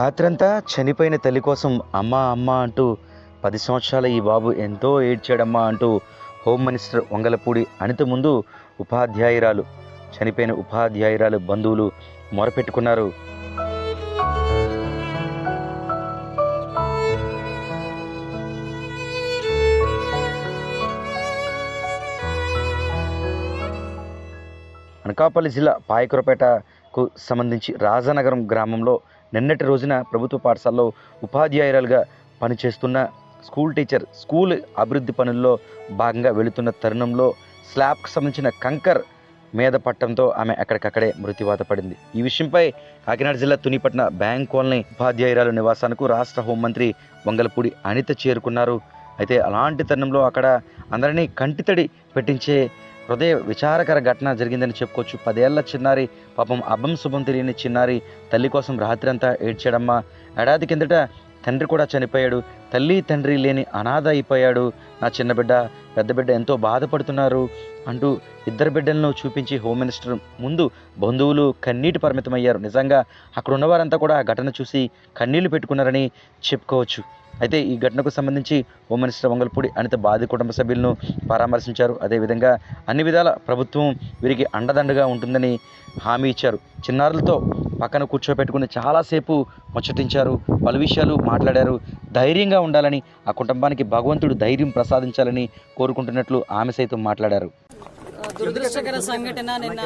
రాత్రంతా చనిపోయిన తల్లి కోసం అమ్మ అమ్మ అంటూ పది సంవత్సరాల ఈ బాబు ఎంతో ఏడ్చాడమ్మా అంటూ హోమ్ మినిస్టర్ వంగలపూడి అనిత ముందు ఉపాధ్యాయురాలు చనిపోయిన ఉపాధ్యాయురాలు బంధువులు మొరపెట్టుకున్నారు. అనకాపల్లి జిల్లా పాయకురపేటకు సంబంధించి రాజానగరం గ్రామంలో నిన్నటి రోజున ప్రభుత్వ పాఠశాలలో ఉపాధ్యాయురాలుగా పనిచేస్తున్న స్కూల్ టీచర్ స్కూల్ అభివృద్ధి పనుల్లో భాగంగా వెళుతున్న తరుణంలో స్లాబ్కు సంబంధించిన కంకర్ మీద పట్టడంతో ఆమె అక్కడికక్కడే మృతివాత పడింది. ఈ విషయంపై కాకినాడ జిల్లా తునిపట్న బ్యాంక్ కాలనీ ఉపాధ్యాయురాలు నివాసానికి రాష్ట్ర హోంమంత్రి వంగలపూడి అనిత చేరుకున్నారు. అయితే అలాంటి తరుణంలో అక్కడ అందరినీ కంటితడి పెట్టించే హృదయ విచారకర ఘటన జరిగిందని చెప్పుకోవచ్చు. పదేళ్ళ చిన్నారి పాపం అభం శుభం తెలియని చిన్నారి తల్లి కోసం రాత్రి అంతా ఏడ్చాడమ్మా. ఏడాది కిందట తండ్రి కూడా చనిపోయాడు. తల్లి తండ్రి లేని అనాథ అయిపోయాడు. నా చిన్న బిడ్డ పెద్ద బిడ్డ ఎంతో బాధపడుతున్నారు అంటూ ఇద్దరు బిడ్డలను చూపించి హోమ్ మినిస్టర్ ముందు బంధువులు కన్నీటి పరిమితమయ్యారు. నిజంగా అక్కడ ఉన్నవారంతా కూడా ఆ ఘటన చూసి కన్నీళ్ళు పెట్టుకున్నారని చెప్పుకోవచ్చు. అయితే ఈ ఘటనకు సంబంధించి హోమ్ మినిస్టర్ వంగల్పూడి అనిత బాధి కుటుంబ సభ్యులను పరామర్శించారు. అదేవిధంగా అన్ని విధాల ప్రభుత్వం వీరికి అండదండగా ఉంటుందని హామీ ఇచ్చారు. చిన్నారులతో పక్కన కూర్చోబెట్టుకుని చాలాసేపు ముచ్చటించారు. పలు విషయాలు మాట్లాడారు. ధైర్యంగా ఉండాలని ఆ కుటుంబానికి భగవంతుడు ధైర్యం ప్రసాదించాలని కోరుకుంటున్నట్లు ఆమె సైతం మాట్లాడారు. దురదృష్టకర సంఘటన నిన్న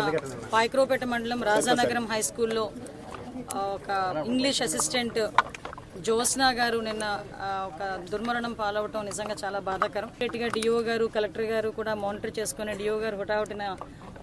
పాయక్రోపేట మండలం రాజానగరం హై స్కూల్లో ఒక ఇంగ్లీష్ అసిస్టెంట్ జ్యోత్స్నా గారు నిన్న ఒక దుర్మరణం పాలవటం నిజంగా చాలా బాధాకరం. గట్టిగా డిఓ గారు కలెక్టర్ గారు కూడా మానిటర్ చేసుకుని డిఓ గారు హుటాహుటిన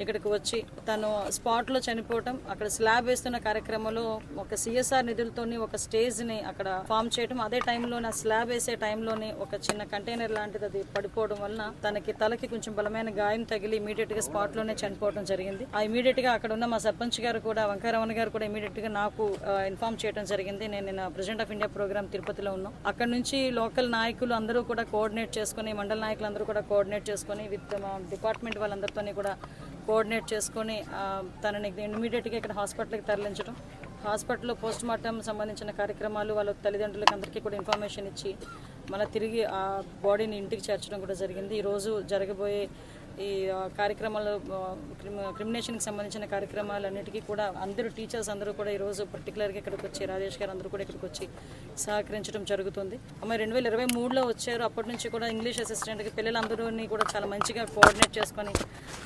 ఇక్కడికి వచ్చి తను స్పాట్లో చనిపోవటం అక్కడ స్లాబ్ వేస్తున్న కార్యక్రమంలో ఒక సిఎస్ఆర్ నిధులతోని ఒక స్టేజ్ని అక్కడ ఫామ్ చేయటం అదే టైంలో ఆ స్లాబ్ వేసే టైంలోనే ఒక చిన్న కంటైనర్ లాంటిది అది పడిపోవడం వలన తనకి తలకి కొంచెం బలమైన గాయం తగిలి ఇమీడియట్గా స్పాట్లోనే చనిపోవడం జరిగింది. ఆ ఇమీడియట్గా అక్కడ ఉన్న మా సర్పంచ్ గారు కూడా వంకారమణ గారు కూడా ఇమీడియట్గా నాకు ఇన్ఫార్మ్ చేయడం జరిగింది. నేను నిన్న ప్రెసిడెంట్ ఆఫ్ ఇండియా ప్రోగ్రామ్ తిరుపతిలో ఉన్నాం. అక్కడ నుంచి లోకల్ నాయకులు అందరూ కూడా కోఆర్డినేట్ చేసుకుని మండల నాయకులు అందరూ కూడా కోఆర్డినేట్ చేసుకుని విత్ డిపార్ట్మెంట్ వాళ్ళందరితోని కూడా కోఆర్డినేట్ చేసుకొని తనని ఇమీడియట్గా ఇక్కడ హాస్పిటల్కి తరలించడం హాస్పిటల్లో పోస్ట్ మార్టం సంబంధించిన కార్యక్రమాలు వాళ్ళ తల్లిదండ్రులకు అందరికీ కూడా ఇన్ఫర్మేషన్ ఇచ్చి మళ్ళీ తిరిగి ఆ బాడీని ఇంటికి చేర్చడం కూడా జరిగింది. ఈరోజు జరగబోయే ఈ కార్యక్రమాలు క్రిమినేషన్కి సంబంధించిన కార్యక్రమాలన్నిటికీ కూడా అందరూ టీచర్స్ అందరూ కూడా ఈరోజు పర్టికులర్గా ఇక్కడికి వచ్చి రాజేష్ గారు అందరూ కూడా ఇక్కడికి వచ్చి సహకరించడం జరుగుతుంది. అమ్మాయి రెండు వేల ఇరవై మూడులో వచ్చారు. అప్పటి నుంచి కూడా ఇంగ్లీష్ అసిస్టెంట్కి పిల్లలందరూని కూడా చాలా మంచిగా కోఆర్డినేట్ చేసుకొని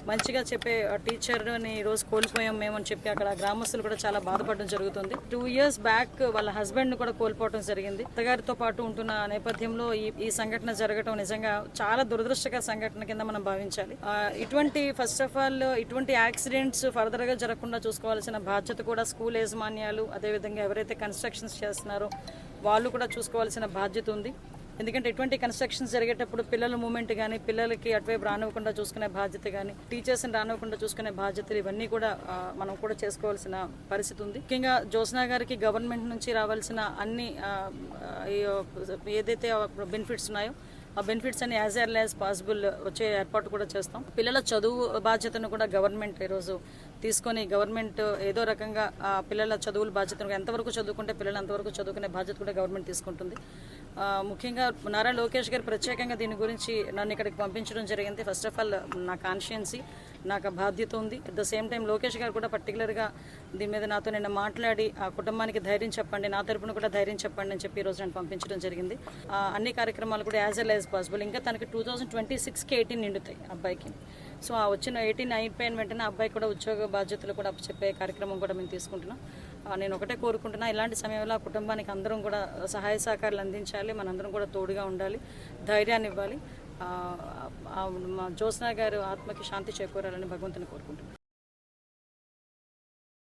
మంచిగా చెప్పే టీచర్ని ఈరోజు కోల్పోయాం మేము అని చెప్పి అక్కడ గ్రామస్తులు కూడా చాలా బాధపడడం జరుగుతుంది. టూ ఇయర్స్ బ్యాక్ వాళ్ళ హస్బెండ్ని కూడా కోల్పోవడం జరిగింది. అత్తగారితో పాటు ఉంటున్న నేపథ్యంలో ఈ ఈ సంఘటన జరగడం నిజంగా చాలా దురదృష్టకర సంఘటన కింద మనం భావించాలి. ఆ, ఇటువంటి ఫస్ట్ ఆఫ్ ఆల్ ఇటువంటి యాక్సిడెంట్స్ ఫర్దర్గా జరగకుండా చూసుకోవాల్సిన బాధ్యత కూడా స్కూల్ యాజమాన్యాలు అదేవిధంగా ఎవరైతే కన్స్ట్రక్షన్స్ చేస్తున్నారో వాళ్ళు కూడా చూసుకోవాల్సిన బాధ్యత ఉంది. ఎందుకంటే ఎటువంటి కన్స్ట్రక్షన్స్ జరిగేటప్పుడు పిల్లల మూమెంట్ కానీ పిల్లలకి అటువైపు రానివ్వకుండా చూసుకునే బాధ్యత కానీ టీచర్స్ని రానివ్వకుండా చూసుకునే బాధ్యతలు ఇవన్నీ కూడా మనం కూడా చేసుకోవాల్సిన పరిస్థితి ఉంది. ముఖ్యంగా జ్యోత్స్నా గారికి గవర్నమెంట్ నుంచి రావాల్సిన అన్ని ఏదైతే బెనిఫిట్స్ ఉన్నాయో ఆ బెనిఫిట్స్ అని యాజ్ ఎర్లీ యాజ్ పాసిబుల్ వచ్చే ఏర్పాటు కూడా చేస్తాం. పిల్లల చదువు బాధ్యతను కూడా గవర్నమెంట్ ఈరోజు తీసుకొని గవర్నమెంట్ ఏదో రకంగా ఆ పిల్లల చదువుల బాధ్యత ఎంతవరకు చదువుకుంటే పిల్లలు అంతవరకు చదువుకునే బాధ్యత కూడా గవర్నమెంట్ తీసుకుంటుంది. ముఖ్యంగా నారా లోకేష్ గారు ప్రత్యేకంగా దీని గురించి నన్ను ఇక్కడికి పంపించడం జరిగింది. ఫస్ట్ ఆఫ్ ఆల్ నా కాన్షియన్సీ నాకు బాధ్యత ఉంది. At the same time Lokesh garu కూడా పర్టికులర్గా దీని మీద నాతో నిన్న మాట్లాడి ఆ కుటుంబానికి ధైర్యం చెప్పండి నా తరపున కూడా ధైర్యం చెప్పండి అని చెప్పి ఈ రోజు నేను పంపించడం జరిగింది. అన్ని కార్యక్రమాలు కూడా యాజ్ ఎల్ యాజ్ పాసిబుల్ ఇంకా తనకి టూ థౌజండ్ ట్వంటీ సిక్స్కి ఎయిటీన్ నిండుతాయి అబ్బాయికి. సో ఆ వచ్చిన ఎయిటీన్ అయిపోయిన వెంటనే అబ్బాయి కూడా ఉద్యోగ బాధ్యతలు కూడా చెప్పే కార్యక్రమం కూడా మేము తీసుకుంటున్నాం. నేను ఒకటే కోరుకుంటున్నా ఇలాంటి సమయంలో ఆ కుటుంబానికి అందరం కూడా సహాయ సహకారాలు అందించాలి మనందరం కూడా తోడుగా ఉండాలి ధైర్యాన్ని ఇవ్వాలి. మా జ్యోత్స్నా గారు ఆత్మకి శాంతి చేకూరాలని భగవంతుని కోరుకుంటున్నాను